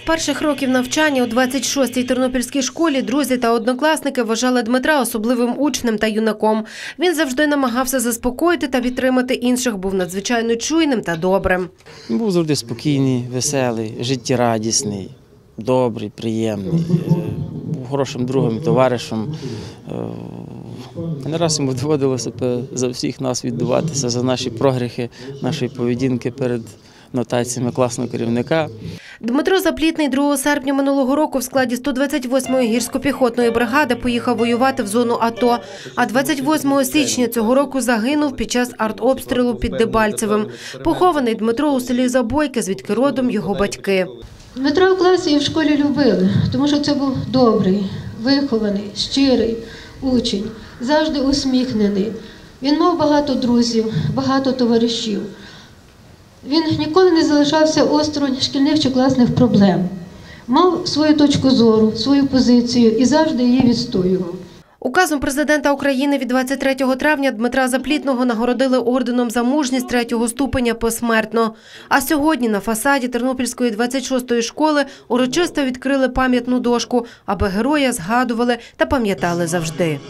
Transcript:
З перших років навчання у 26-й тернопільській школі друзі та однокласники вважали Дмитра особливим учнем та юнаком. Він завжди намагався заспокоїти та підтримати інших, був надзвичайно чуйним та добрим. Був завжди спокійний, веселий, життєрадісний, добрий, приємний, е, був хорошим другом товаришем. Е, Не раз йому доводилося за всіх нас віддуватися за наші прогріхи, нашої поведінки перед нотаціями класного керівника. Дмитро Заплітний 2 серпня минулого року в складі 128-ї гірсько-піхотної бригади поїхав воювати в зону АТО. А 28 січня цього року загинув під час артобстрілу під Дебальцевим. Похований Дмитро у селі Забойки, звідки родом його батьки. Дмитра в класі і в школі любили, тому що це був добрий, вихований, щирий учень, завжди усміхнений. Він мав багато друзів, багато товаришів. Він ніколи не залишався осторонь шкільних чи класних проблем. Мав свою точку зору, свою позицію і завжди її відстоював. Указом президента України від 23 травня Дмитра Заплітного нагородили орденом за мужність третього ступеня посмертно. А сьогодні на фасаді Тернопільської 26-ї школи урочисто відкрили пам'ятну дошку, аби героя згадували та пам'ятали завжди.